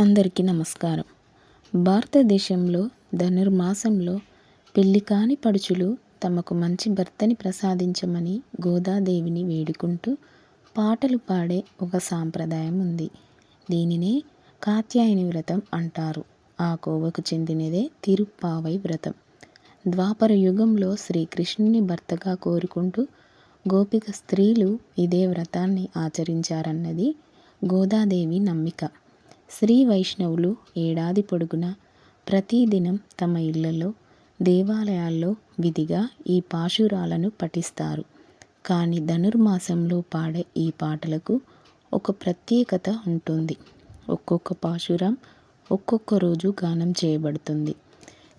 అందరికీ నమస్కారం. భారతదేశంలో ధనుర్మాసంలో పెళ్ళి కాని పడుచులు తమకు మంచి భర్తని ప్రసాదించమని గోదాదేవిని వేడుకుంటూ పాటలు పాడే ఒక సాంప్రదాయం ఉంది. దీనినే కాత్యాయని వ్రతం అంటారు. ఆ కోవకు చెందినదే తిరుప్పావై వ్రతం. ద్వాపర యుగంలో శ్రీకృష్ణుని భర్తగా కోరుకుంటూ గోపిక స్త్రీలు ఇదే వ్రతాన్ని ఆచరించారన్నది గోదాదేవి నమ్మిక. శ్రీ వైష్ణవులు ఏడాది పొడుగునా ప్రతిదినం తమ ఇళ్ళలో దేవాలయాల్లో విధిగా ఈ పాశురాలను పఠిస్తారు. కానీ ధనుర్మాసంలో పాడే ఈ పాటలకు ఒక ప్రత్యేకత ఉంటుంది. ఒక్కొక్క పాశురం ఒక్కొక్క రోజు గానం చేయబడుతుంది.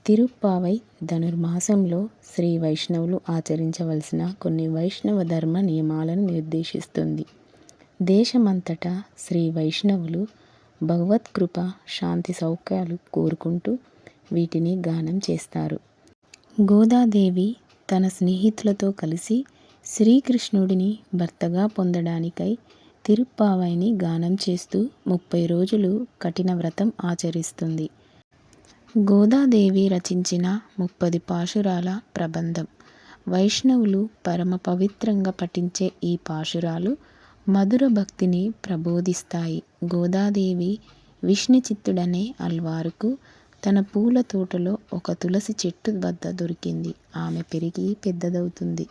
తిరుప్పావై ధనుర్మాసంలో శ్రీ వైష్ణవులు ఆచరించవలసిన కొన్ని వైష్ణవ ధర్మ నియమాలను నిర్దేశిస్తుంది. దేశమంతటా శ్రీ వైష్ణవులు భగవత్కృప శాంతి సౌఖ్యాలు కోరుకుంటూ వీటిని గానం చేస్తారు. గోదాదేవి తన స్నేహితులతో కలిసి శ్రీకృష్ణుడిని భర్తగా పొందడానికై తిరుప్పావైని గానం చేస్తూ ముప్పై రోజులు కఠిన వ్రతం ఆచరిస్తుంది. గోదాదేవి రచించిన ముప్పది పాశురాల ప్రబంధం. వైష్ణవులు పరమ పవిత్రంగా పఠించే ఈ పాశురాలు మధుర భక్తిని ప్రబోధిస్తాయి. గోదాదేవి విష్ణుచిత్తుడనే అల్వారుకు తన పూల తోటలో ఒక తులసి చెట్టు వద్ద దొరికింది. ఆమె పెరిగి పెద్దదవుతుంది.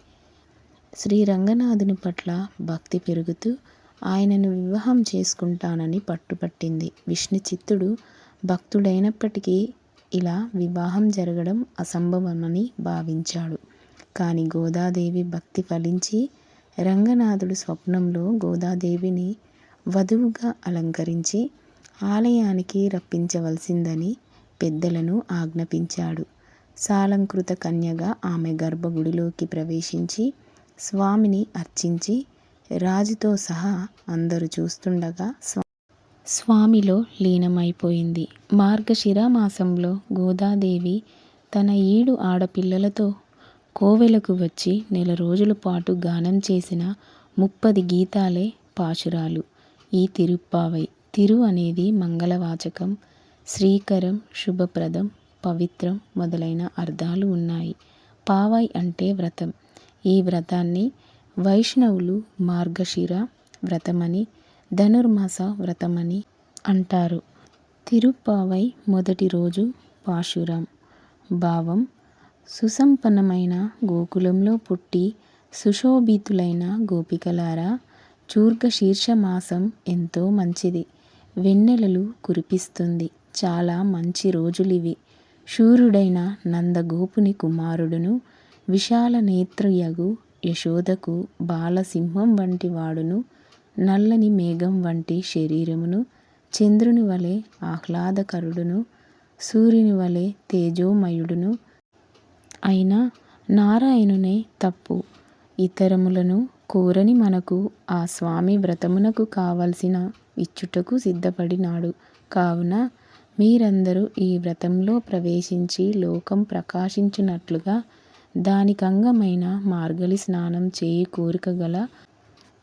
శ్రీ రంగనాథుని పట్ల భక్తి పెరుగుతూ ఆయనను వివాహం చేసుకుంటానని పట్టుపట్టింది. విష్ణుచిత్తుడు భక్తుడైనప్పటికీ ఇలా వివాహం జరగడం అసంభవమని భావించాడు. కానీ గోదాదేవి భక్తి ఫలించి రంగనాథుడు స్వప్నంలో గోదాదేవిని వధువుగా అలంకరించి ఆలయానికి రప్పించవలసిందని పెద్దలను ఆజ్ఞాపించాడు. సాలంకృత కన్యగా ఆమె గర్భగుడిలోకి ప్రవేశించి స్వామిని అర్చించి రాజుతో సహా అందరూ చూస్తుండగా స్వా స్వామిలో లీనమైపోయింది. మార్గశిర మాసంలో గోదాదేవి తన ఈడు ఆడపిల్లలతో కోవెలకు వచ్చి నెల రోజుల పాటు గానం చేసిన ముప్పది గీతాలే పాశురాలు. ఈ తిరుప్పావై తిరు అనేది మంగళవాచకం శ్రీకరం శుభప్రదం పవిత్రం మొదలైన అర్థాలు ఉన్నాయి. పావై అంటే వ్రతం. ఈ వ్రతాన్ని వైష్ణవులు మార్గశిర వ్రతమని ధనుర్మాస వ్రతమని అంటారు. తిరుప్పావై మొదటి రోజు పాశురం. భావం సుసంపన్నమైన గోకులంలో పుట్టి సుశోభితులైన గోపికలారా శీర్ష మాసం ఎంతో మంచిది. వెన్నెలలు కురిపిస్తుంది. చాలా మంచి రోజులివి. శూరుడైన నందగోపుని కుమారుడును విశాల నేత్రయగు యశోదకు బాలసింహం వంటి వాడును నల్లని మేఘం వంటి శరీరమును చంద్రుని వలె ఆహ్లాదకరుడును సూర్యుని వలె తేజోమయుడును అయిన నారాయణునే తప్పు. ఇతరములను కోరని మనకు ఆ స్వామి వ్రతమునకు కావలసిన ఇచ్చుటకు సిద్ధపడినాడు. కావున మీరందరూ ఈ వ్రతంలో ప్రవేశించి లోకం ప్రకాశించునట్లుగా దానికంగమైన మార్గలి స్నానం చేయి కోరిక గల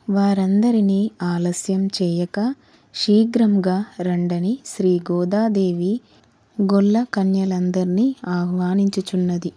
వారందరినీ ఆలస్యం చేయక శీఘ్రంగా రండని శ్రీ గోదాదేవి గొల్ల కన్యలందరినీ ఆహ్వానించుచున్నది.